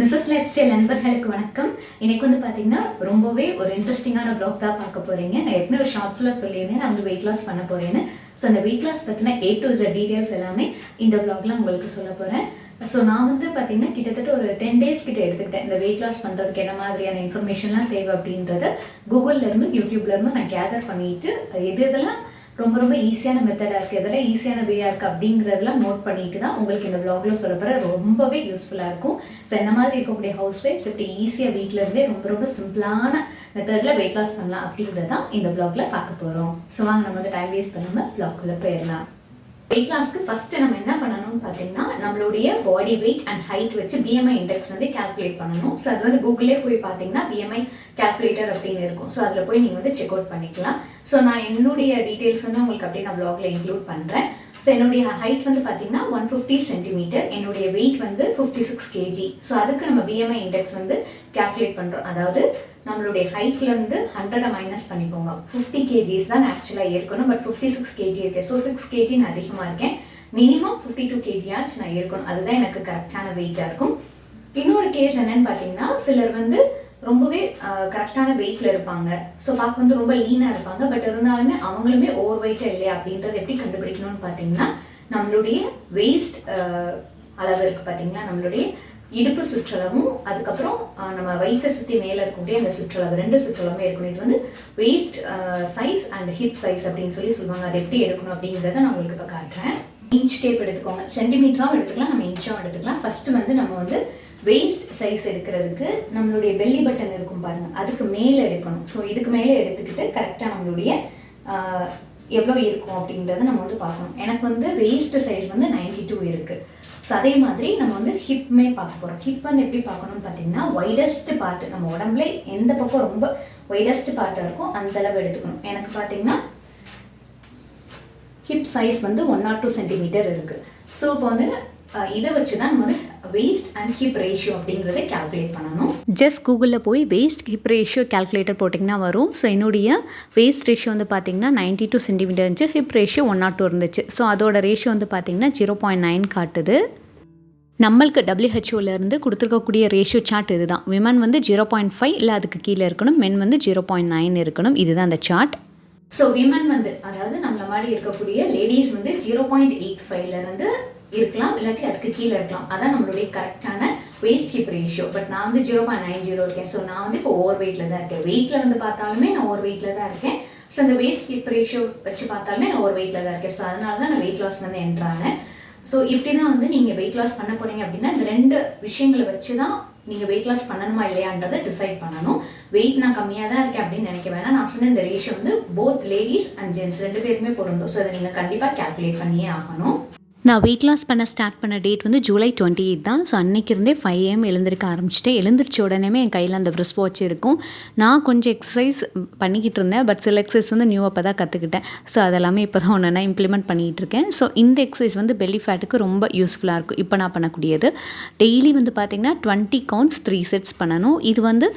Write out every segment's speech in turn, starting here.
Mrs life style நண்பர்களுக்கு வணக்கம். இன்னைக்கு வந்து பார்த்தீங்கன்னா ரொம்பவே ஒரு இன்ட்ரெஸ்டிங்கான ப்ளாக் தான் பார்க்க போறீங்க. நான் ஏற்கனவே ஒரு ஷார்ட்ஸில் சொல்லியிருந்தேன். நான் வந்து வெயிட் லாஸ் பண்ண போகிறேன்னு ஸோ அந்த வெயிட் லாஸ் பற்றின ஏ டு Z டீடைல்ஸ் எல்லாமே இந்த vlogல உங்களுக்கு சொல்ல போகிறேன் ஸோ நான் வந்து பார்த்தீங்கன்னா கிட்டத்தட்ட ஒரு டென் டேஸ் கிட்ட எடுத்துக்கிட்டேன். இந்த வெயிட் லாஸ் பண்ணுறதுக்கு என்ன மாதிரியான இன்ஃபர்மேஷன்லாம் தேவை அப்படின்றத கூகுள்ல இருந்து நான் கேதர் பண்ணிட்டு எது எதெல்லாம் ரொம்ப ரொம்ப ஈஸியான மெத்தடாக இருக்குது எதெல்லாம் ஈஸியான வேயாக இருக்குது அப்படிங்கிறதெல்லாம் நோட் பண்ணிட்டு தான் உங்களுக்கு இந்த vlogல சொல்ல போகிற ரொம்பவே யூஸ்ஃபுல்லாக இருக்கும். ஸோ இந்த மாதிரி இருக்கக்கூடிய ஹவுஸ் ஒய்ஃப்ஸ் இப்படி ஈஸியாக வீட்டில் இருந்தே ரொம்ப ரொம்ப சிம்பிளான மெத்தடில் வெயிட் லாஸ் பண்ணலாம் அப்படிங்கிறது தான் இந்த vlogல பார்க்க போகிறோம் ஸோ வாங்க நம்ம வந்து டைம் வேஸ்ட் பண்ணாமல் ப்ளாக்குள்ளே போயிடலாம். வெயிட் லாஸ்க்கு ஃபர்ஸ்ட் நம்ம என்ன பண்ணணும்னு பார்த்தீங்கன்னா நம்மளுடைய பாடி வெயிட் அண்ட் ஹைட் வச்சு பிஎம்ஐ இண்டெக்ஸ் வந்து கால்குலேட் பண்ணணும். ஸோ அது வந்து கூகுளே போய் பார்த்தீங்கன்னா பிஎம்ஐ கால்குலேட்டர் அப்படின்னு இருக்கும். ஸோ அதில் போய் நீங்கள் வந்து செக் அவுட் பண்ணிக்கலாம். ஸோ நான் என்னுடைய டீட்டெயில்ஸ் வந்து உங்களுக்கு அப்படியே நான் ப்ளாகில் இன்க்ளூட் பண்ணுறேன் ஸோ என்னுடைய ஹைட் வந்து பார்த்தீங்கன்னா ஒன் ஃபிஃப்டி சென்டிமீட்டர் என்னுடைய வெயிட் வந்து ஃபிஃப்டி சிக்ஸ் கேஜி ஸோ அதுக்கு நம்ம பிஎம்ஐ இண்டெக்ஸ் வந்து கால்குலேட் பண்ணுறோம் அதாவது நம்மளுடைய ஹைட்லேருந்து ஹண்ட்ரடை மைனஸ் பண்ணிக்கோங்க. ஃபிஃப்டி கேஜிஸ் தான் ஆக்சுவலாக இருக்கணும் பட் ஃபிஃப்டி சிக்ஸ் கேஜி இருக்கேன். ஸோ சிக்ஸ் கேஜி நான் அதிகமாக இருக்கேன். மினிமம் ஃபிஃப்டி டூ கேஜியாச்சும் நான் இருக்கணும். அதுதான் எனக்கு கரெக்டான வெயிட்டாக இருக்கும். இன்னொரு கேஸ் என்னன்னு பார்த்தீங்கன்னா சிலர் வந்து ரொம்பவே கரெக்டான வெயிட்ல இருப்பாங்க. ஸோ பார்க்க வந்து ரொம்ப லீனாக இருப்பாங்க. பட் இருந்தாலுமே அவங்களுமே ஓவர் வெயிட்டாக இல்லையா அப்படின்றத எப்படி கண்டுபிடிக்கணும்னு பார்த்தீங்கன்னா நம்மளுடைய வேஸ்ட் அளவு இருக்கு பார்த்தீங்களா? நம்மளுடைய இடுப்பு சுற்றளவும் அதுக்கப்புறம் நம்ம வயிற்றை சுற்றி மேலே இருக்கக்கூடிய அந்த சுற்றளவு ரெண்டு சுற்றளவுமே எடுக்கணும் இது வந்து waist size and hip size அப்படின்னு சொல்லி சொல்லுவாங்க. அது எப்படி எடுக்கணும் அப்படிங்கிறத நான் உங்களுக்கு இப்போ காட்டுறேன். இன்ச் டேப் எடுத்துக்கோங்க. சென்டிமீட்டராகவும் எடுத்துக்கலாம். நம்ம இன்ச்சாகவும் எடுத்துக்கலாம். ஃபர்ஸ்ட் வந்து நம்ம வந்து வேஸ்ட் சைஸ் எடுக்கிறதுக்கு நம்மளுடைய பெல்லி பட்டன் இருக்கும் பாருங்க. அதுக்கு மேலே எடுக்கணும். ஸோ இதுக்கு மேலே எடுத்துக்கிட்டு கரெக்டாக நம்மளுடைய எவ்வளோ இருக்கும் அப்படின்றத நம்ம வந்து பார்க்கணும். எனக்கு வந்து வெயிஸ்ட் சைஸ் வந்து 92 டூ இருக்குது ஸோ அதே மாதிரி நம்ம வந்து ஹிப்மே பார்க்க போகிறோம் ஹிப் வந்து எப்படி பார்க்கணும்னு பார்த்தீங்கன்னா ஒய்டஸ்ட் பார்ட் நம்ம உடம்புல எந்த பக்கம் ரொம்ப ஒய்டஸ்ட் பார்ட்டாக இருக்கோ அந்த அளவு எடுத்துக்கணும். எனக்கு பார்த்தீங்கன்னா ஹிப் சைஸ் வந்து ஒன் ஆர் டூ சென்டிமீட்டர் இருக்குது ஸோ இப்போ வந்து இதை வச்சு தான் நம்ம வந்து வேஸ்ட் அண்ட் ஹிப் ரேஷியோ அப்படிங்கிறத கால்குலேட் பண்ணணும். ஜஸ்ட் கூகுளில் போய் வேஸ்ட் ஹிப் ரேஷியோ கால்குலேட்டர் போட்டிங்கன்னா வரும். ஸோ என்னுடைய வேஸ்ட் ரேஷியோ வந்து பார்த்தீங்கன்னா நைன்டி டூ சென்டிமீட்டர் இருந்துச்சு. Hip ratio one nought two இருந்துச்சு. ஸோ அதோட ரேஷியோ வந்து பார்த்தீங்கன்னா ஜீரோ பாயிண்ட் நைன் காட்டுது. நம்மளுக்கு டபிள்யூஹெச்ஓலேருந்து கொடுத்துருக்கக்கூடிய ரேஷியோ சார்ட் இதுதான். விமன் வந்து ஜீரோ பாயிண்ட் ஃபைவ் இல்லை அதுக்கு கீழே இருக்கணும். மென் வந்து ஜீரோ பாயிண்ட் நைன் இருக்கணும். இதுதான் அந்த சார்ட் ஸோ விமன் வந்து அதாவது நம்மள மாதிரி இருக்கக்கூடிய லேடிஸ் வந்து ஜீரோ பாயிண்ட் எயிட் ஃபைவ்ல இருந்து இருக்கலாம் இல்லாட்டி அதுக்கு கீழே இருக்கலாம். அதான் நம்மளுடைய கரெக்டான வேஸ்ட் ஹிப் ரேஷியோ பட் நான் வந்து ஜீரோ பாயிண்ட் நைன் ஜீரோ இருக்கேன். ஸோ நான் வந்து இப்போ ஓவர் வெயிட்டில் தான் இருக்கேன். வெயிட்டில் வந்து பார்த்தாலுமே நான் ஓவர் வெயிட்டில் தான் இருக்கேன். ஸோ அந்த வேஸ்ட் ஹிப் ரேஷியோ வச்சு பார்த்தாலுமே நான் ஓவர் வெயிட்டில் தான் இருக்கேன். ஸோ அதனால தான் நான் வெயிட் லாஸ் வந்து என்ட்ரானேன் ஸோ இப்படி தான் வந்து நீங்கள் வெயிட் லாஸ் பண்ண போகிறீங்க அப்படின்னா இந்த ரெண்டு விஷயங்களை வச்சு தான் நீங்கள் வெயிட் லாஸ் பண்ணணுமா இல்லையான்றதை டிசைட் பண்ணணும். வெயிட் நான் கம்மியாக தான் இருக்கேன் அப்படின்னு நினைக்க வேணாம். நான் சொன்ன இந்த ரேஷியோ வந்து போத் லேடிஸ் அண்ட் ஜென்ட்ஸ் ரெண்டு பேருமே பொருந்தும். ஸோ அதை நீங்கள் கண்டிப்பாக கால்குலேட் பண்ணியே ஆகணும். நான் வெயிட் லாஸ் பண்ண ஸ்டார்ட் பண்ண டேட் வந்து ஜூலை டுவெண்ட்டி எயிட் தான். ஸோ அன்னைக்கு இருந்தே ஃபைவ் ஏஎம் எழுந்திருக்க ஆரம்பிச்சிட்டேன் எழுந்திரிச்ச உடனே என் கையில் அந்த ரிஸ்ட் வாட்ச் இருக்கும். நான் கொஞ்சம் எக்ஸசைஸ் பண்ணிக்கிட்டு இருந்தேன் பட் சில எக்ஸசைஸ் வந்து நியூ அப்போ தான் கற்றுக்கிட்டேன் ஸோ அதெல்லாமே இப்போ தான் ஒன்று இம்ப்ளிமெண்ட் பண்ணிகிட்டு இருக்கேன். ஸோ இந்த எக்ஸசைஸ் வந்து பெல்லி ஃபேட்டுக்கு ரொம்ப யூஸ்ஃபுல்லாக இருக்கும். இப்போ நான் பண்ணக்கூடியது. டெய்லி வந்து பார்த்திங்கன்னா டுவெண்ட்டி கவுண்ட்ஸ் த்ரீ செட்ஸ் பண்ணணும். இது வந்து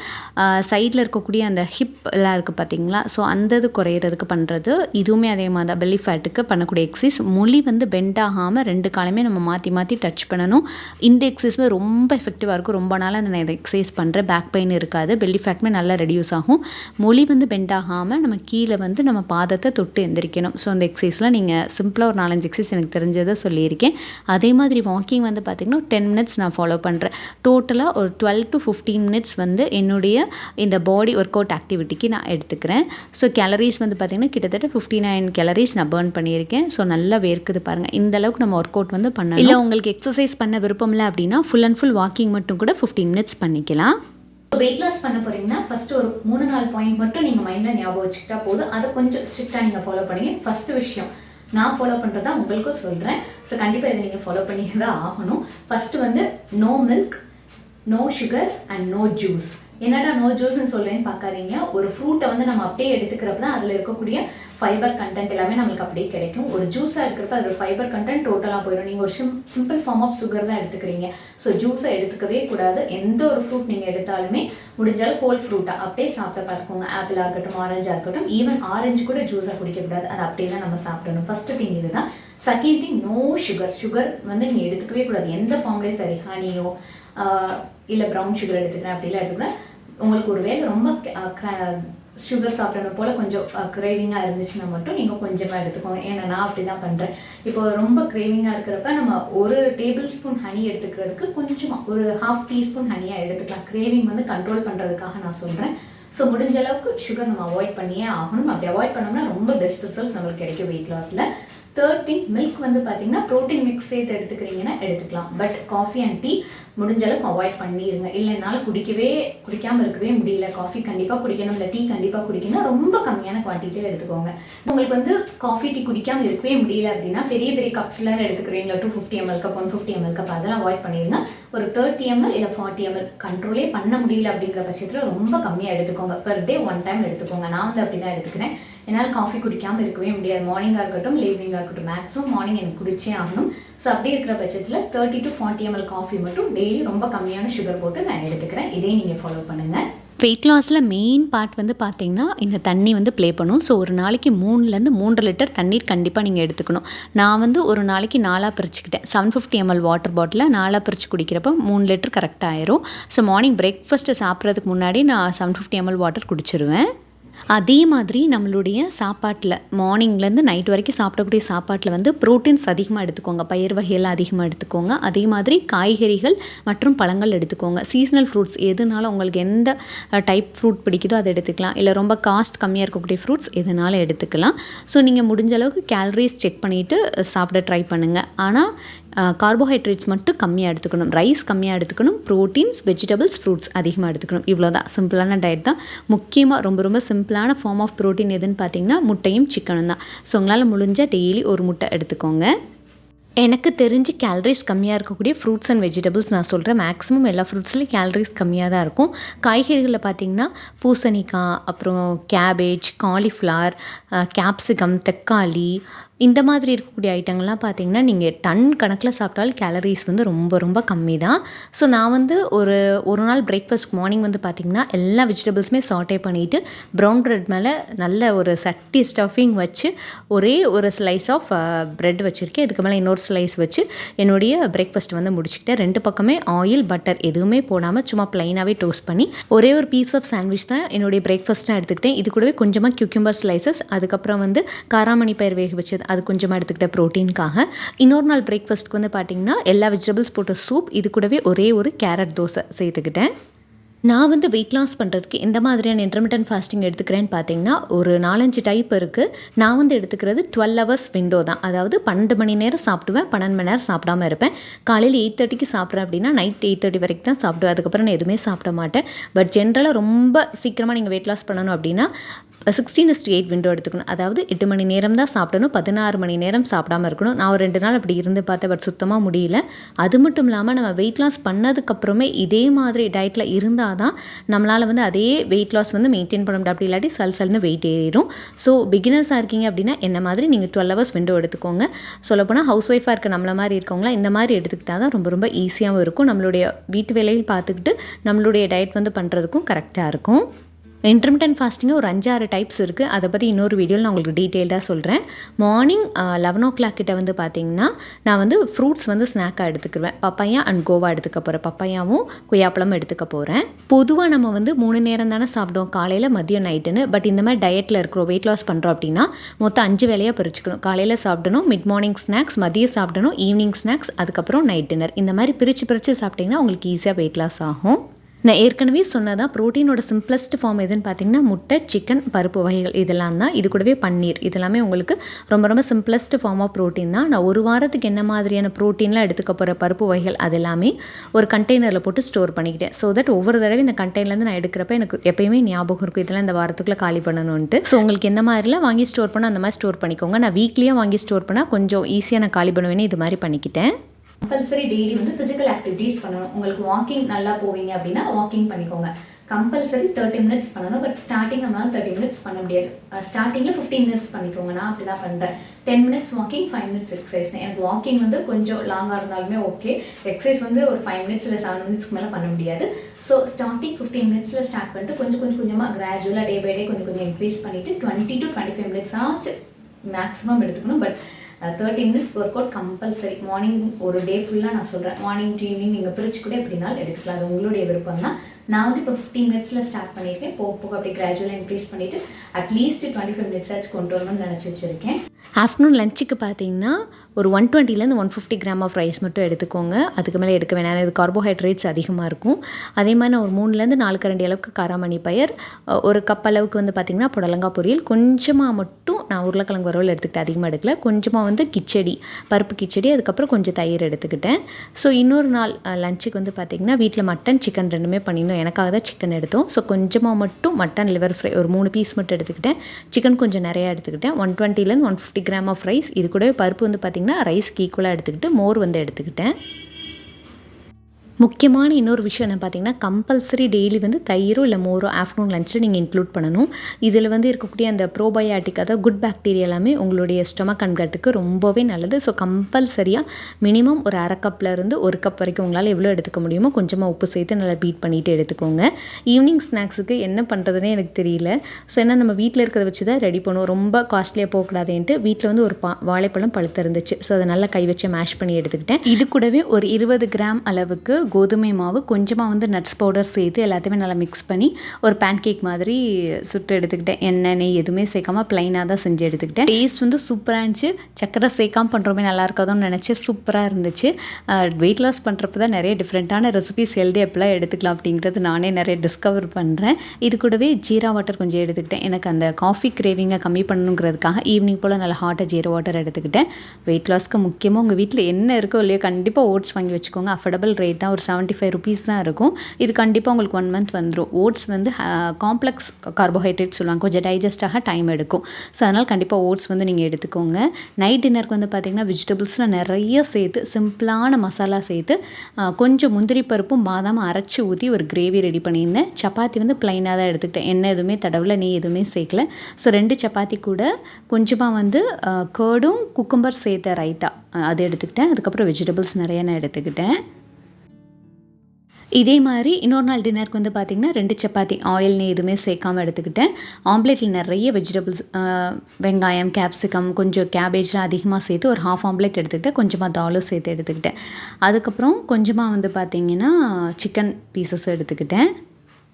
சைடில் இருக்கக்கூடிய அந்த ஹிப் எல்லாம் இருக்குது பார்த்தீங்களா ஸோ அந்த இது குறையிறதுக்கு பண்ணுறது இதுவுமே அதே மாதிரி தான். பெல்லி ஃபேட்டுக்கு பண்ணக்கூடிய எக்ஸசைஸ் மொழி வந்து பெண்ட் இல்லாமல் ரெண்டு காலமே நம்ம மாற்றி மாற்றி டச் பண்ணணும். இந்த எக்ஸசைஸுமே ரொம்ப எஃபெக்டிவாக இருக்கும். ரொம்ப நாளாக அந்த நான் இந்த எக்ஸசைஸ் பண்ணுறேன் பேக் பெயின் இருக்காது. பெல்லி ஃபேட்டுமே நல்லா ரெடியூஸ் ஆகும். மொழி வந்து பெண்ட் ஆகாமல் நம்ம கீழே வந்து நம்ம பாதத்தை தொட்டு எந்திரிக்கணும். ஸோ அந்த எக்ஸசைஸ்லாம் நீங்கள் சிம்பிளாக ஒரு நாலஞ்சு எக்ஸசைஸ் எனக்கு தெரிஞ்சதை சொல்லியிருக்கேன். அதே மாதிரி வாக்கிங் வந்து பார்த்திங்கன்னா டென் மினிட்ஸ் நான் ஃபாலோ பண்ணுறேன் டோட்டலாக ஒரு டுவெல் டு ஃபிஃப்டீன் மினிட்ஸ் வந்து என்னுடைய இந்த பாடி ஒர்க் அவுட் ஆக்டிவிட்டிக்கு நான் எடுத்துக்கிறேன். ஸோ கேலரிஸ் வந்து பார்த்திங்கன்னா கிட்டத்தட்ட ஃபிஃப்டி நைன் கேலரிஸ் நான் பேர்ன் பண்ணியிருக்கேன். ஸோ நல்லா வேர்க்குது பாருங்கள் இந்த அளவுக்கு நம்ம ஒர்க் அவுட் வந்து பண்ணணும். இல்லை உங்களுக்கு எக்ஸசைஸ் பண்ண விருப்பம் இல்லை அப்படின்னா ஃபுல் அண்ட் ஃபுல் வாக்கிங் மட்டும் கூட ஃபிஃப்டீன் மினிட்ஸ் பண்ணிக்கலாம். வெயிட் லாஸ் பண்ண போறீங்கன்னா ஃபர்ஸ்ட் ஒரு மூணு நாலு பாயிண்ட் மட்டும் நீங்கள் மைண்டில் ஞாபகம் வச்சுக்கிட்டா போதும். அதை கொஞ்சம் ஸ்ட்ரிக்டாக நீங்கள் ஃபாலோ பண்ணீங்க. ஃபர்ஸ்ட் விஷயம் நான் ஃபாலோ பண்ணுறதா உங்களுக்கும் சொல்கிறேன் ஸோ கண்டிப்பாக இதை நீங்கள் ஃபாலோ பண்ணி தான் ஆகணும். ஃபர்ஸ்ட் வந்து no milk no sugar and no juice என்னடா நோ ஜூஸ்ன்னு சொல்கிறேன்னு பார்க்காதீங்க. ஒரு ஃப்ரூட்டை வந்து நம்ம அப்படியே எடுத்துக்கிறப்ப தான் அதில் இருக்கக்கூடிய ஃபைபர் கண்டென்ட் எல்லாமே நம்மளுக்கு அப்படியே கிடைக்கும். ஒரு ஜூஸாக இருக்கிறப்ப அதில் ஃபைபர் கண்டென்ட் டோட்டலாக போயிடும். நீங்கள் ஒரு sim simple form of sugar தான் எடுத்துக்கிறீங்க. ஸோ ஜூஸை எடுத்துக்கவே கூடாது. எந்த ஒரு ஃப்ரூட் நீங்கள் எடுத்தாலுமே முடிஞ்சாலும் ஹோல் ஃப்ரூட்டாக அப்படியே சாப்பிட பார்த்துக்கோங்க. ஆப்பிளாக இருக்கட்டும் ஆரஞ்சாக இருக்கட்டும். ஈவன் ஆரஞ்சு கூட ஜூஸாக குடிக்கக்கூடாது அது அப்படியே தான் நம்ம சாப்பிடணும். ஃபஸ்ட்டு திங் இதுதான். Second thing no sugar sugar வந்து நீங்கள் எடுத்துக்கவே கூடாது. எந்த ஃபார்ம்லேயும் சரி ஹனியோ இல்லை ப்ரௌன் சுகர் எடுத்துக்கிறேன் அப்படிலாம் எடுத்துக்கிறேன் உங்களுக்கு ஒரு வேலை ரொம்ப சுகர் சாப்பிடணும் போல் கொஞ்சம் கிரேவிங்காக இருந்துச்சுன்னா மட்டும் நீங்கள் கொஞ்சமாக எடுத்துக்கோங்க. ஏன்னா நான் அப்படி தான் பண்ணுறேன் இப்போ ரொம்ப கிரேவிங்காக இருக்கிறப்ப நம்ம ஒரு டேபிள் ஸ்பூன் ஹனி எடுத்துக்கிறதுக்கு கொஞ்சமாக ஒரு ஹாஃப் டீஸ்பூன் ஹனியாக எடுத்துக்கலாம். கிரேவிங் வந்து கண்ட்ரோல் பண்ணுறதுக்காக நான் சொல்கிறேன் ஸோ முடிஞ்ச அளவுக்கு சுகர் நம்ம அவாய்ட் பண்ணியே ஆகணும். அப்படி அவாய்ட் பண்ணோம்னா ரொம்ப பெஸ்ட் ரிசல்ட்ஸ் நம்மளுக்கு கிடைக்கும் வெயிட் லாஸில் தேர்ட் திங் மில்க் வந்து பார்த்தீங்கன்னா ப்ரோட்டீன் மிக்ஸ் சேர்த்து எடுத்துக்கிறீங்கன்னா எடுத்துக்கலாம். பட் காஃபி அண்ட் டீ முடிஞ்ச அளவுக்கு அவாய்ட் பண்ணிடுங்க இல்லை என்னால் குடிக்கவே குடிக்காமல் இருக்கவே முடியல. காஃபி கண்டிப்பாக குடிக்கணும். இல்லை டீ கண்டிப்பாக குடிக்கணும். ரொம்ப கம்மியான குவான்டிட்டியில் எடுத்துக்கோங்க. உங்களுக்கு வந்து காஃபி டீ குடிக்காமல் இருக்கவே முடியல அப்படின்னா பெரிய பெரிய கப்ஸ்லாம் எடுத்துக்கிறீங்களா? Two fifty ml cup one fifty ml cup அதெல்லாம் அவாய்ட் பண்ணிடுங்க ஒரு தேர்ட்டி எம்எல் இல்லை ஃபார்ட்டி எம்எல் கண்ட்ரோலே பண்ண முடியல அப்படிங்கிற பட்சத்தில் ரொம்ப கம்மியாக எடுத்துக்கோங்க. பெர் டே ஒன் டைம் எடுத்துக்கோங்க. நான் வந்து அப்படி தான் எடுத்துக்கிறேன். என்னால் காஃபி குடிக்காமல் இருக்கவே முடியாது. மார்னிங்காக இருக்கட்டும் இல்லை ஈவினிங்காக இருக்கட்டும். மேக்ஸிமம் மார்னிங் எனக்கு குடிச்சே ஆகணும். ஸோ அப்படி இருக்கிற பட்சத்தில் thirty to forty ml coffee மட்டும் டெய்லி ரொம்ப கம்மியான சுகர் போட்டு நான் எடுத்துக்கிறேன். இதே நீங்கள் ஃபாலோ பண்ணுங்கள் வெயிட் லாஸில் மெயின் பார்ட் வந்து பார்த்தீங்கன்னா இந்த தண்ணி வந்து ப்ளே பண்ணும். ஸோ ஒரு நாளைக்கு மூணுலேருந்து மூன்று லிட்டர் தண்ணீர் கண்டிப்பாக நீங்கள் எடுத்துக்கணும். நான் வந்து ஒரு நாளைக்கு நாலாக பிரிச்சுக்கிட்டேன். செவன் ஃபிஃப்டி எம்எல் வாட்டர் பாட்டிலில் நாலாக பிரித்து குடிக்கிறப்ப மூணு லிட்டர் கரெக்டாக ஆயிரும். ஸோ மார்னிங் பிரேக்ஃபாஸ்ட்டு சாப்பிட்றதுக்கு முன்னாடி நான் செவன் ஃபிஃப்டி எம்எல் வாட்டர் குடிச்சிருவேன். அதே மாதிரி நம்மளுடைய சாப்பாட்டில் மார்னிங்லேருந்து நைட் வரைக்கும் சாப்பிடக்கூடிய சாப்பாட்டில் வந்து ப்ரோட்டீன்ஸ் அதிகமாக எடுத்துக்கோங்க. பயிர் வகையெல்லாம் அதிகமாக எடுத்துக்கோங்க. அதே மாதிரி காய்கறிகள் மற்றும் பழங்கள் எடுத்துக்கோங்க. சீசனல் ஃப்ரூட்ஸ் எதுனாலும் உங்களுக்கு எந்த டைப் ஃப்ரூட் பிடிக்குதோ அதை எடுத்துக்கலாம். இல்லை ரொம்ப காஸ்ட் கம்மியாக இருக்கக்கூடிய ஃப்ரூட்ஸ் எதுனாலும் எடுத்துக்கலாம். ஸோ நீங்கள் முடிஞ்ச அளவுக்கு கேலரிஸ் செக் பண்ணிவிட்டு சாப்பிட ட்ரை பண்ணுங்கள் ஆனால் கார்போஹைட்ரேட்ஸ் மட்டும் கம்மியாக எடுத்துக்கணும். ரைஸ் கம்மியாக எடுத்துக்கணும். ப்ரோட்டீன்ஸ் வெஜிடபிள்ஸ் ஃப்ரூட்ஸ் அதிகமாக எடுத்துக்கணும். இவ்வளோ தான் சிம்பிளான டயட் தான். முக்கியமாக ரொம்ப ரொம்ப சிம்பிளான ஃபார்ம் ஆஃப் ப்ரோட்டீன் எதுன்னு பார்த்தீங்கன்னா முட்டையும் சிக்கனும் தான். ஸோ உங்களால் முடிஞ்சால் டெய்லி ஒரு முட்டை எடுத்துக்கோங்க. எனக்கு தெரிஞ்சு கேலரிஸ் கம்மியாக இருக்கக்கூடிய ஃப்ரூட்ஸ் அண்ட் வெஜிடபிள்ஸ் நான் சொல்கிறேன் மேக்ஸிமம் எல்லா ஃப்ரூட்ஸ்லையும் கேலரிஸ் கம்மியாக தான் இருக்கும். காய்கறிகளில் பார்த்தீங்கன்னா பூசணிக்காய் அப்புறம் கேபேஜ் காலிஃப்ளவர் கேப்சிகம் தக்காளி இந்த மாதிரி இருக்கக்கூடிய ஐட்டங்கள்லாம் பார்த்தீங்கன்னா நீங்கள் டன் கணக்கில் சாப்பிட்டாலும் கேலரிஸ் வந்து ரொம்ப ரொம்ப கம்மி தான் ஸோ நான் வந்து ஒரு ஒரு நாள் பிரேக்ஃபாஸ்ட் மார்னிங் வந்து பார்த்திங்கன்னா எல்லா வெஜிடபிள்ஸுமே சாட்டே பண்ணிவிட்டு ப்ரௌன் ப்ரெட் மேலே நல்ல ஒரு சட்டி ஸ்டஃபிங் வச்சு ஒரே ஒரு ஸ்லைஸ் ஆஃப் ப்ரெட் uh, வச்சுருக்கேன். இதுக்கு மேலே இன்னொரு ஸ்லைஸ் வச்சு என்னுடைய பிரேக்ஃபாஸ்ட் வந்து முடிச்சுக்கிட்டேன். ரெண்டு பக்கமே ஆயில் பட்டர் எதுவுமே போடாமல் சும்மா ப்ளைனாகவே டோஸ்ட் பண்ணி ஒரே ஒரு பீஸ் ஆஃப் சாண்ட்விச் தான் என்னுடைய பிரேக்ஃபாஸ்ட்டாக எடுத்துக்கிட்டேன். இது கூடவே கொஞ்சமாக கியூக்கியூம்பர் ஸ்லைசஸ் அதுக்கப்புறம் வந்து காராமணி பயிர் வேக வச்சது அது கொஞ்சமாக எடுத்துக்கிட்ட ப்ரோட்டீனுக்காக இன்னொரு நாள் பிரேக்ஃபாஸ்ட்டுக்கு வந்து பார்த்திங்கன்னா எல்லா வெஜிடபிள்ஸ் போட்ட சூப் இது கூடவே ஒரே ஒரு கேரட் தோசை சேர்த்துக்கிட்டேன். நான் வந்து வெயிட் லாஸ் பண்ணுறதுக்கு எந்த மாதிரியான இன்டர்மீடியன்ட் ஃபாஸ்டிங் எடுத்துக்கிறேன்னு பார்த்தீங்கன்னா ஒரு நாலஞ்சு டைப் இருக்குது நான் வந்து எடுத்துக்கிறது டுவெல் ஹவர்ஸ் விண்டோ தான். அதாவது பன்னெண்டு மணி நேரம் சாப்பிடுவேன் பன்னெண்டு மணி நேரம் சாப்பிடாம இருப்பேன். காலையில் எயிட் தேர்ட்டிக்கு சாப்பிட்றேன் அப்படின்னா நைட் எயிட் தேர்ட்டி வரைக்கும் தான் சாப்பிடுவேன். அதுக்கப்புறம் நான் எதுவுமே சாப்பிட மாட்டேன். பட் ஜென்ரலாக ரொம்ப சீக்கிரமாக நீங்கள் வெயிட் லாஸ் பண்ணணும் அப்படின்னா சிக்ஸ்டீன் இஸ்ட் எயிட் விண்டோ எடுத்துக்கணும். அதாவது எட்டு மணி நேரம் தான் சாப்பிடணும் பதினாறு மணி நேரம் சாப்பிடாம இருக்கணும். நான் ஒரு ரெண்டு நாள் அப்படி இருந்து பார்த்தேன் பட் சுத்தமாக முடியல. அது மட்டும் இல்லாமல் நம்ம வெயிட் லாஸ் பண்ணதுக்கப்புறமே இதே மாதிரி டயட்டில் இருந்தால் தான் நம்மளால் வந்து அதே வெயிட் லாஸ் வந்து மெயின்டைன் பண்ண முடியும். அப்படி இல்லாட்டி சல் சல்னு வெயிட் ஏறிடும் ஸோ பிகினர்ஸாக இருக்கீங்க அப்படின்னா என்ன மாதிரி? நீங்கள் டுவெல் ஹவர்ஸ் விண்டோ எடுத்துக்கோங்க. சொல்லப்போனால் ஹவுஸ் ஒய்ஃபாக இருக்க நம்மள மாதிரி இருக்கவங்களாம் இந்த மாதிரி எடுத்துக்கிட்டால் தான் ரொம்ப ரொம்ப ஈஸியாகவும் இருக்கும். நம்மளுடைய வீட்டு வேலையில் பார்த்துக்கிட்டு நம்மளுடைய டயட் வந்து பண்ணுறதுக்கும் கரெக்டாக இருக்கும். இன்டர்மிட்டன்ட் ஃபாஸ்டிங்கு ஒரு அஞ்சாறு டைப்ஸ் இருக்குது அதை பற்றி இன்னொரு வீடியோவில் நான் உங்களுக்கு டீட்டெயில்டாக சொல்கிறேன் மார்னிங் லெவன் ஓ கிளாக் கிட்ட வந்து பார்த்தீங்கன்னா நான் வந்து ஃப்ரூட்ஸ் வந்து ஸ்நாக்காக எடுத்துக்குவேன் பப்பாயா அண்ட் கோவா எடுத்துக்க போகிறேன் பப்பாயாவும் கொய்யாப்பழமும் எடுத்துக்க போகிறேன் பொதுவாக நம்ம வந்து மூணு நேரம் தானே சாப்பிடுவோம். காலையில் மதியம் நைட்டுன்னு. பட் இந்த மாதிரி டயட்டில் இருக்கிறோம் வெயிட் லாஸ் பண்ணுறோம் அப்படின்னா மொத்தம் அஞ்சு வேலையாக பிரிச்சுக்கணும். காலையில் சாப்பிடணும் மிட் மார்னிங் ஸ்நாக்ஸ் மதியம் சாப்பிடணும் ஈவினிங் ஸ்நாக்ஸ் அதுக்கப்புறம் நைட் டின்னர் இந்த மாதிரி பிரித்து பிரித்து சாப்பிட்டிங்கன்னா உங்களுக்கு ஈஸியாக வெயிட் லாஸ் ஆகும். நான் ஏற்கனவே சொன்னதான் ப்ரோட்டீனோட சிம்பிளஸ்ட் ஃபார்ம் எதுன்னு பார்த்தீங்கன்னா முட்டை சிக்கன் பருப்பு வகைகள். இதெல்லாம் தான். இது கூடவே பன்னீர். இதெல்லாமே உங்களுக்கு ரொம்ப ரொம்ப சிம்பிளஸ்ட் ஃபார்ம் ஆஃப் ப்ரோட்டீன் தான். நான் ஒரு வாரத்துக்கு என்ன மாதிரியான ப்ரோட்டீன்லாம் எடுத்துக்க போகிற பருப்பு வகைகள் அது எல்லாமே ஒரு கண்டெய்னரில் போட்டு ஸ்டோர் பண்ணிக்கிட்டேன். ஸோ தட் ஒவ்வொரு தடவை இந்த கண்டெய்னர்லேருந்து நான் எடுக்கிறப்ப எனக்கு எப்பயுமே ஞாபகம் இருக்கும். இதெல்லாம் இந்த வாரத்துக்குள்ளே காலி பண்ணணுன்ட்டு ஸோ உங்களுக்கு எந்த மாதிரிலாம் வாங்கி ஸ்டோர் பண்ணால் அந்த மாதிரி ஸ்டோர் பண்ணிக்கோங்க. நான் வீக்லியாக வாங்கி ஸ்டோர் பண்ணால் கொஞ்சம் ஈஸியாக நான் காலி பண்ணுவேன்னு இது மாதிரி பண்ணிக்கிட்டேன். கம்பல்சரி டெய்லி வந்து ஃபிசிக்கல் ஆக்டிவிட்டீஸ் பண்ணணும். உங்களுக்கு வாக்கிங் நல்லா போவீங்க அப்படின்னா வாக்கிங் பண்ணிக்கோங்க. கம்பல்சரி தேர்ட்டி மினிட்ஸ் பண்ணணும். பட் ஸ்டார்டிங் நம்மளால தேர்ட்டி மினிட்ஸ் பண்ண முடியாது. ஸ்டார்டிங்கில் ஃபிஃப்டீன் மினிட்ஸ் பண்ணிக்கோங்க. நான் அப்படி தான் பண்ணுறேன் ten minutes walking five minutes exercise எனக்கு வாக்கிங் வந்து கொஞ்சம் லாங்காக இருந்தாலுமே ஓகே எக்ஸசைஸ் வந்து ஒரு ஃபைவ் மினிட்ஸ் இல்லை செவன் மினிட்ஸ்க்கு மேலே பண்ண முடியாது. ஸோ ஸ்டார்டிங் ஃபிஃப்டீன் மினிட்ஸில் ஸ்டார்ட் பண்ணிட்டு கொஞ்சம் கொஞ்சம் கொஞ்சமாக கிராஜுவலாக டே பை டே கொஞ்சம் கொஞ்சம் இன்க்ரீஸ் பண்ணிவிட்டு twenty to twenty five minutes ஆச்சு. மேக்ஸிமம் எடுத்துக்கணும். But thirty minutes work out compulsory morning ஒரு டே ஃபுல்லாக நான் சொல்கிறேன் மார்னிங் டு ஈவினிங் நீங்கள் பிரிச்சு கூட எப்படினாலும் எடுத்துக்கலாம். அது உங்களுடைய விருப்பம் தான் நான் வந்து இப்போ ஃபிஃப்டீன் மினிட்ஸில் ஸ்டார்ட் பண்ணியிருக்கேன். போக போக அப்படியே கிராஜுவலாக இன்க்ரீஸ் பண்ணிவிட்டு அட்லீஸ்ட் டுவெண்ட்டி ஃபைவ் மினிட்ஸ் ஆச்சு கொண்டு வரணும்னு நினச்சி வச்சுருக்கேன். ஆஃப்டர்நூன் லஞ்சுக்கு பார்த்தீங்கன்னா ஒரு one டுவெண்ட்டிலேருந்து one fifty gram of rice மட்டும் எடுத்துக்கோங்க. அதுக்கு மேலே எடுக்க வேணாம். இது கார்போஹைட்ரேட்ஸ் அதிகமாக இருக்கும். அதே மாதிரி நான் ஒரு மூணுலேருந்து நாலு கரண்டி அளவுக்கு காராமணி பயிர் ஒரு கப் அளவுக்கு வந்து பார்த்திங்கன்னா புடலங்காய் பொரியல். கொஞ்சமாக மட்டும் நான் உருளைக்கிழங்கு வரவில் எடுத்துக்கிட்டேன். அதிகமாக எடுக்கல. கொஞ்சமாக வந்து கிச்சடி பருப்பு கிச்சடி அதுக்கப்புறம் கொஞ்சம் தயிர் எடுத்துக்கிட்டேன். ஸோ இன்னொரு நாள் லஞ்சுக்கு வந்து பார்த்திங்கன்னா வீட்டில் மட்டன் சிக்கன் ரெண்டுமே பண்ணியிருந்தோம். எனக்காக தான் சிக்கன் எடுத்தோம். ஸோ கொஞ்சமாக மட்டும் மட்டன் லிவர் ஃப்ரை ஒரு மூணு பீஸ் மட்டும் எடுத்துக்கிட்டேன். சிக்கன் கொஞ்சம் நிறையா எடுத்துக்கிட்டேன். One டுவெண்ட்டிலேருந்து one fifty gram of rice இது கூடவே பருப்பு வந்து பார்த்திங்கன்னா ரைஸ்க்கு ஈக்குவலாக எடுத்துக்கிட்டு மோர் வந்து எடுத்துக்கிட்டேன். முக்கியமான இன்னொரு விஷயம் என்ன பார்த்தீங்கன்னா கம்பல்சரி டெய்லி வந்து தயிரோ இல்லை மோரோ ஆஃப்டர்நூன் லஞ்சில் நீங்கள் இன்க்ளூட் பண்ணணும். இதில் வந்து இருக்கக்கூடிய அந்த ப்ரோபயாட்டிக் அதாவது குட் பாக்டீரியா எல்லாமே உங்களுடைய ஸ்டொமக் கண்காட்டுக்கு ரொம்பவே நல்லது. ஸோ கம்பல்சரியாக மினிமம் ஒரு அரை கப்லேருந்து இருந்து ஒரு கப் வரைக்கும் உங்களால் எவ்வளோ எடுத்துக்க முடியுமோ கொஞ்சமாக உப்பு சேர்த்து நல்லா பீட் பண்ணிவிட்டு எடுத்துக்கோங்க. ஈவினிங் ஸ்நாக்ஸுக்கு என்ன பண்ணுறதுனே எனக்கு தெரியல. ஸோ ஏன்னா நம்ம வீட்டில் இருக்கிறத வச்சு தான் ரெடி பண்ணுவோம். ரொம்ப காஸ்ட்லியாக போகக்கூடாதுன்ட்டு வீட்டில் வந்து ஒரு பா வாழைப்பழம் பழுத்து இருந்துச்சு ஸோ அதை நல்லா கை வச்சு மேஷ் பண்ணி எடுத்துக்கிட்டேன். இது கூடவே ஒரு இருபது கிராம் அளவுக்கு கோதுமை மாவு கொஞ்சமாக வந்து நட்ஸ் பவுடர் சேர்த்து எல்லாத்தையுமே நல்லா மிக்ஸ் பண்ணி ஒரு பேன் கேக் மாதிரி சுட்டு எடுத்துக்கிட்டேன். எண்ணெய் நெய் எதுவுமே சேர்க்காம ப்ளைனாக தான் செஞ்சு எடுத்துக்கிட்டேன். டேஸ்ட் வந்து சூப்பராக இருந்துச்சு. சக்கரை சேர்க்காம பண்ணுறோமே நல்லா இருக்காதோன்னு நினச்சி சூப்பராக இருந்துச்சு. வெயிட் லாஸ் பண்ணுறப்ப தான் நிறைய டிஃப்ரெண்ட்டான ரெசிபிஸ் ஹெல்தி எப்பெல்லாம் எடுத்துக்கலாம் அப்படிங்கிறது நானே நிறைய டிஸ்கவர் பண்ணுறேன் இது கூடவே ஜீரா வாட்டர் கொஞ்சம் எடுத்துக்கிட்டேன். எனக்கு அந்த காஃபி கிரேவிங்கை கம்மி பண்ணணுங்கிறதுக்காக ஈவினிங் போல் நல்லா ஹாட்டாக ஜீரா வாட்டர் எடுத்துக்கிட்டேன். வெயிட் லாஸ்க்கு முக்கியமாக உங்கள் வீட்டில் என்ன இருக்கோ இல்லையோ கண்டிப்பாக ஓட்ஸ் வாங்கி வச்சுக்கோங்க. அஃபோர்டபுள் ரேட் தான் ஒரு செவன்ட்டி ஃபைவ் ருபீஸ் தான் இருக்கும். இது கண்டிப்பாக உங்களுக்கு ஒன் மந்த் வந்துடும் ஓட்ஸ் வந்து காம்ப்ளெக்ஸ் கார்போஹைட்ரேட் சொல்லுவாங்க. கொஞ்சம் டைஜஸ்டாக டைம் எடுக்கும். ஸோ அதனால் கண்டிப்பாக ஓட்ஸ் வந்து நீங்கள் எடுத்துக்கோங்க. நைட் டின்னருக்கு வந்து பார்த்திங்கன்னா வெஜிடபிள்ஸ்லாம் நிறைய சேர்த்து சிம்பிளான மசாலா சேர்த்து கொஞ்சம் முந்திரி பருப்பும் பாதாமும் அரைச்சி ஊற்றி ஒரு கிரேவி ரெடி பண்ணியிருந்தேன். சப்பாத்தி வந்து ப்ளைனாக தான் எடுத்துக்கிட்டேன். எண்ணெய் எதுவுமே தடவில் நெய் எதுவுமே சேர்க்கல. ஸோ ரெண்டு சப்பாத்தி கூட கொஞ்சமாக வந்து கேர்டும் குக்கும்பர் சேர்த்த ரைத்தா அது எடுத்துக்கிட்டேன். அதுக்கப்புறம் வெஜிடபிள்ஸ் நிறைய நான் எடுத்துக்கிட்டேன். இதே மாதிரி இன்னொரு நாள் டின்னருக்கு வந்து பார்த்திங்கன்னா ரெண்டு சப்பாத்தி ஆயில் எதுவுமே சேர்க்காமல் எடுத்துக்கிட்டேன். ஆம்லேட்டில் நிறைய வெஜிடபிள்ஸ் வெங்காயம் கேப்சிகம் கொஞ்சம் கேபேஜ்லாம் அதிகமாக சேர்த்து ஒரு ஹாஃப் ஆம்லேட் எடுத்துக்கிட்டேன் கொஞ்சமாக தாலும் சேர்த்து எடுத்துக்கிட்டேன். அதுக்கப்புறம் கொஞ்சமாக வந்து பார்த்திங்கன்னா சிக்கன் பீசஸ் எடுத்துக்கிட்டேன்.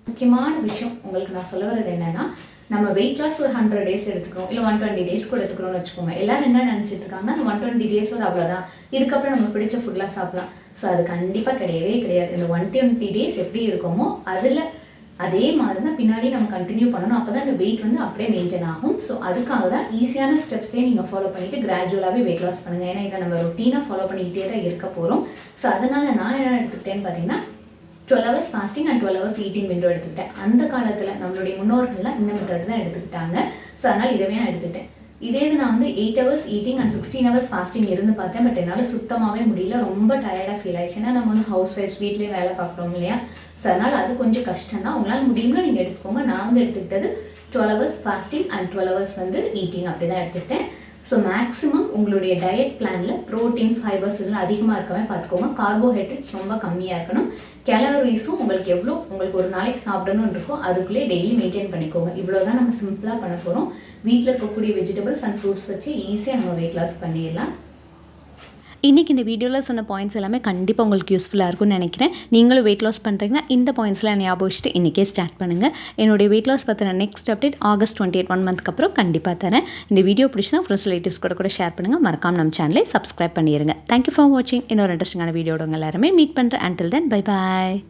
முக்கியமான விஷயம் உங்களுக்கு நான் சொல்ல வர்றது என்னன்னா நம்ம வெயிட் லாஸ் ஒரு ஹண்ட்ரட் டேஸ் எடுத்துக்கிறோம் இல்லை ஒன் டுவெண்ட்டி டேஸ் கூட எடுத்துக்கிறோம்னு வச்சுக்கோங்க. எல்லாரும் என்ன நினச்சிட்டு இருக்காங்க அந்த ஒன் டுவெண்ட்டி டேஸோட அவ்வளோதான் இதுக்கப்புறம் நம்ம பிடிச்ச ஃபுட்லாம் சாப்பிடலாம். ஸோ அது கண்டிப்பாக கிடையவே கிடையாது. இந்த ஒன் டுவெண்ட்டி டேஸ் எப்படி இருக்குமோ அதில் அதே மாதிரி தான் பின்னாடி நம்ம கண்டினியூ பண்ணணும். அப்போ தான் இந்த வெயிட் வந்து அப்படியே மெயின்டைன் ஆகும். ஸோ அதுக்காக தான் ஈஸியான ஸ்டெப்ஸே நீங்கள் ஃபாலோ பண்ணிவிட்டு கிராஜுவலாகவே வெயிட் லாஸ் பண்ணுங்கள் ஏன்னா இதை நம்ம ரொட்டீனாக ஃபாலோ பண்ணிக்கிட்டே தான் இருக்க போகிறோம் ஸோ அதனால் நான் என்ன எடுத்துக்கிட்டேன்னு பார்த்தீங்கன்னா twelve hours fasting and twelve hours eating window எடுத்துக்கிட்டேன். அந்த காலத்தில் நம்மளுடைய முன்னோர்கள்லாம் இந்த மெத்தட் தான் எடுத்துக்கிட்டாங்க. ஸோ அதனால் இதவே நான் எடுத்துக்கிட்டேன். இதே இது நான் வந்து eight hours eating and sixteen hours fasting இருந்து பார்த்தேன். பட் என்னால் சுத்தமாகவே முடியல. ரொம்ப டயர்டாக ஃபீல் ஆயிடுச்சு. ஏன்னா நம்ம வந்து ஹவுஸ் ஒய்ஃப் வீட்லேயே வேலை பார்க்குறோம் இல்லையா? ஸோ அதனால் அது கொஞ்சம் கஷ்டம் தான். உங்களால் முடியும்னா நீங்கள் எடுத்துக்கோங்க. நான் வந்து எடுத்துக்கிட்டது twelve hours fasting and twelve hours வந்து ஈட்டிங் அப்படி தான் எடுத்துக்கிட்டேன். ஸோ மேக்ஸிமம் உங்களுடைய டயட் பிளானில் ப்ரோட்டீன் ஃபைபர்ஸ் இதெல்லாம் அதிகமாக இருக்கவே பார்த்துக்கோங்க. கார்போஹைட்ரேட்ஸ் ரொம்ப கம்மியாக இருக்கணும். கேலரிஸும் உங்களுக்கு எவ்வளோ உங்களுக்கு ஒரு நாளைக்கு சாப்பிடணும்னு இருக்கோ அதுக்குள்ளே டெய்லி மெயின்டைன் பண்ணிக்கோங்க. இவ்வளோ தான் நம்ம சிம்பிளாக பண்ண போகிறோம் வீட்டில் இருக்கக்கூடிய வெஜிடபிள்ஸ் அண்ட் ஃப்ரூட்ஸ் வச்சு ஈஸியாக நம்ம வெயிட் லாஸ் பண்ணிடலாம். இன்றைக்கி இந்த வீடியோவில் சொன்ன பாயிண்ட்ஸ் எல்லாமே கண்டிப்பாக உங்களுக்கு யூஸ்ஃபுல்லாக இருக்கும்னு நினைக்கிறேன். நீங்களும் வெயிட் லாஸ் பண்ணுறீங்கன்னா இந்த பாயிண்ட்ஸ்லாம் ஞாபகம் வச்சுட்டு இன்றைக்கே ஸ்டார்ட் பண்ணுங்கள் என்னுடைய வெயிட் லாஸ் பற்றின next update August twenty eight one மந்த்க்கு அப்புறம் கண்டிப்பாக தரேன். இந்த வீடியோ பிடிச்சினா ஃப்ரெண்ட்ஸ் ரிலேட்டிவ்ஸ் கூட கூட ஷேர் பண்ணுங்கள் மறக்காம நம்ம சேனலை சப்ஸ்கிரைப் பண்ணிடுங்க தேங்க்யூ ஃபார் வாட்சிங் இன்னொரு இன்ட்ரெஸ்டிங்கான வீடியோட எல்லாருமே மீட் பண்ணுறேன் அண்டில் தென் பை பாய்